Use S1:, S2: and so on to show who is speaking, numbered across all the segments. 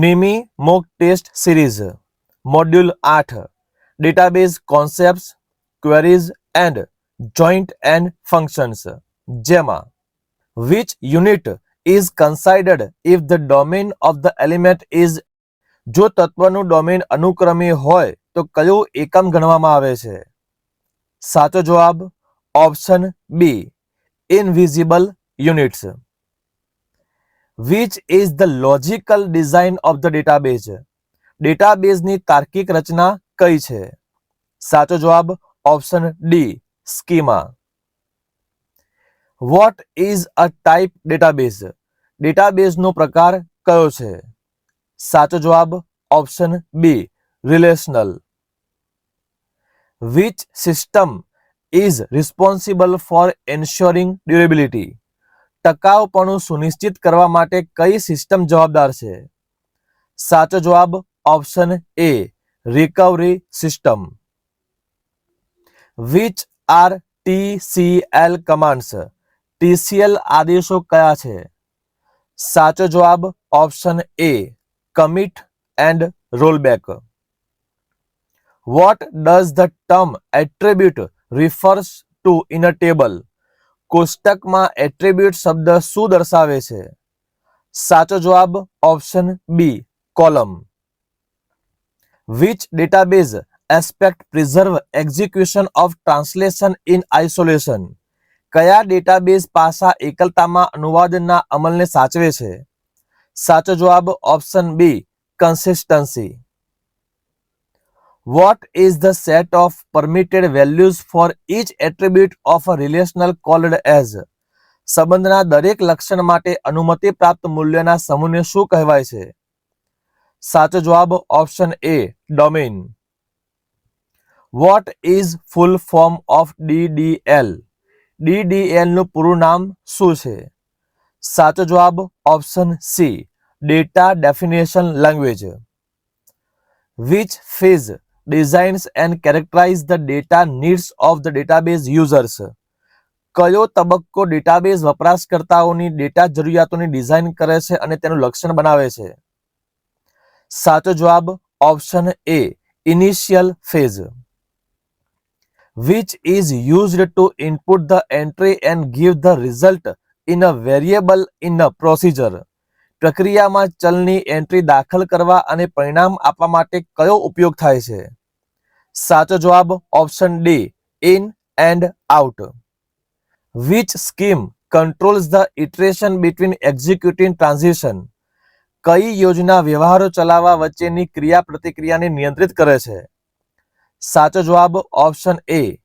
S1: નિમી mock test series module આઠ database concept queries and joint and functions જેમાં which unit is considered if the domain of the element is જો તત્વનું domain અનુક્રમી હોય, તો કયું એકમ ગણવામાં આવે છે? સાચો જવાબ option B invisible units which is the logical design of the database ડેટાબેઝની તાર્કિક રચના કઈ છે? સાચો જવાબ option D schema what is a type database ડેટાબેઝનો પ્રકાર કયો છે? સાચો જવાબ option B relational which system is responsible for ensuring durability ટકાઉપણું સુનિશ્ચિત કરવા માટે કઈ સિસ્ટમ જવાબદાર છે? સાચો જવાબ, option A recovery system which are TCL commands TCL આદેશો કયા છે? સાચો જવાબ, option A commit and rollback what does the term attribute refers to in a table કોષ્ટકમાં એટ્રીબ્યુટ શબ્દ શું દર્શાવે છે? સાચો જવાબ option B column which database aspect preserve execution of translation in isolation કયા ડેટાબેઝ પાસા એકલતામાં અનુવાદના અમલને સાચવે છે? સાચો જવાબ option B consistency what is the set of permitted values for each attribute of a relational called as સંબંધના દરેક લક્ષણ માટે અનુમતિ પ્રાપ્ત મૂલ્યના સમૂહને શું કહેવાય છે? સાચો જવાબ option A domain what is full form of DDL ડીડીએલનું પૂરું નામ શું છે? સાચો જવાબ option C data definition language which phase designs and characterize the data needs of the database users કયો તબક્કો ડેટાબેઝ વપરાશકર્તાઓની ડેટા જરૂરિયાતોની ડિઝાઇન કરે છે અને તેનું લક્ષણ બનાવે છે? સાચો જવાબ option A initial phase which is used to input the entry and give the result in a variable in a procedure. પ્રક્રિયામાં ચલની એન્ટ્રી દાખલ કરવા અને પરિણામ આપવા માટે કયો ઉપયોગ થાય છે? સાચો જવાબ option D, in and out. Which scheme controls the iteration between executing transition કઈ યોજના વ્યવહારો ચલાવવા વચ્ચેની ક્રિયા પ્રતિક્રિયાને નિયંત્રિત કરે છે? સાચો જવાબ option A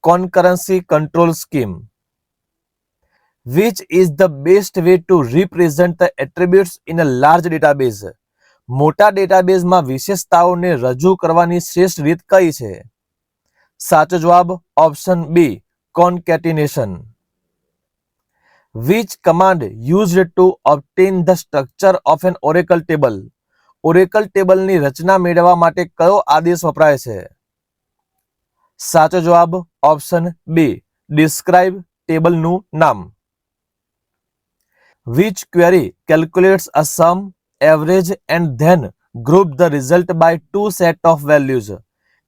S1: concurrency control scheme which is the best way to represent the attributes in a large database મોટા ડેટાબેઝમાં વિશેષતાઓને રજૂ કરવાની શ્રેષ્ઠ રીત કઈ છે? સાચો જવાબ option B concatenation which command used to obtain the structure of an Oracle table Oracle ટેબલની રચના મેળવવા માટે કયો આદેશ વપરાય છે? સાચો જવાબ ઓપ્શન બી ડિસ્ક્રાઇબ ટેબલનું નામ. Which query calculates a sum average and then group the result by to set of values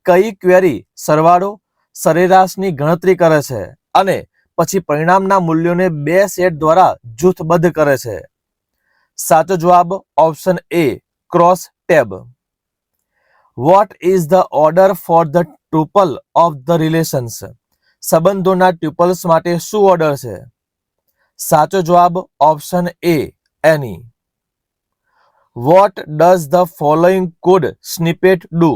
S1: કઈ ક્વેરી સરવાળો સરેરાશની ગણતરી કરે છે અને પછી પરિણામના મૂલ્યોને બે સેટ દ્વારા જૂથબદ્ધ કરે છે? સાચો જવાબ option A cross tab what is the order for the tuple of the relations સંબંધોના ટ્યુપલ્સ માટે શું ઓર્ડર છે? સાચો જવાબ option A any what does the following code snippet do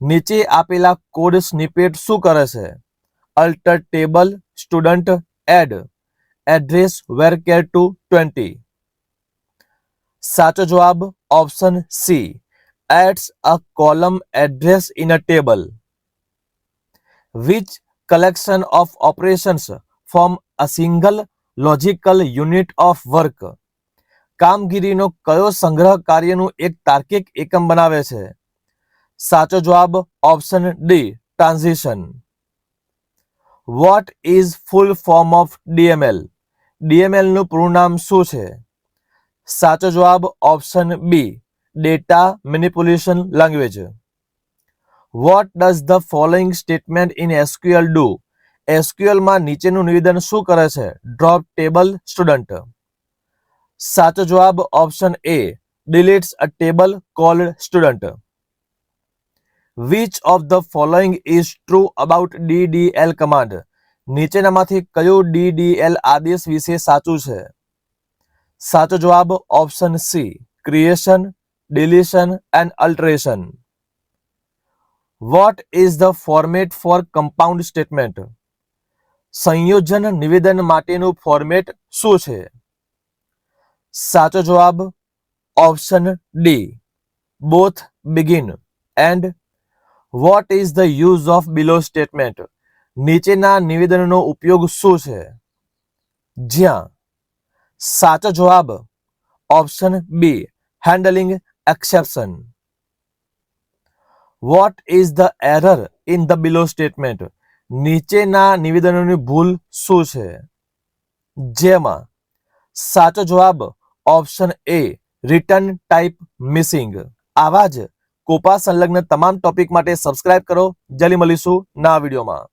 S1: નીચે આપેલા કોડ સ્નિપેટ શું કરે છે? Alter table student add address varchar two twenty સાચો જવાબ option C adds a column address in a table which collection of operations form a single logical unit of work કામગીરીનો કયો સંગ્રહ કાર્યનું એક તાર્કિક એકમ બનાવે છે? સાચો જવાબ option D transition what is full form of DML ડીએમએલનું પૂરું નામ શું છે? સાચો જવાબ option B data manipulation language what does the following statement in SQL do એસક્યુએલમાં નીચેનું નિવેદન શું કરે છે? ડ્રોપ ટેબલ સ્ટુડન્ટ સાચો જવાબ option A deletes a table called student which of the following is true about DDL command નીચેનામાંથી કયું ડીડીએલ આદેશ વિશે સાચું છે? સાચો જવાબ option C creation deletion and alteration what is the format for compound statement સંયોજન નિવેદન માટેનું ફોર્મેટ શું છે? સાચો જવાબ option D both begin and what is the use of below statement નીચેના નિવેદનનો ઉપયોગ શું છે? જ્યાં સાચો જવાબ option B handling exception what is the error in the below statement નીચેના નિવેદનોની ભૂલ શું છે? જેમાં સાચો જવાબ option A return type missing આવા જ કોપા સંલગ્ન તમામ ટોપિક માટે સબસ્ક્રાઇબ કરો. જલ્દી મળીશું ના વિડીયોમાં.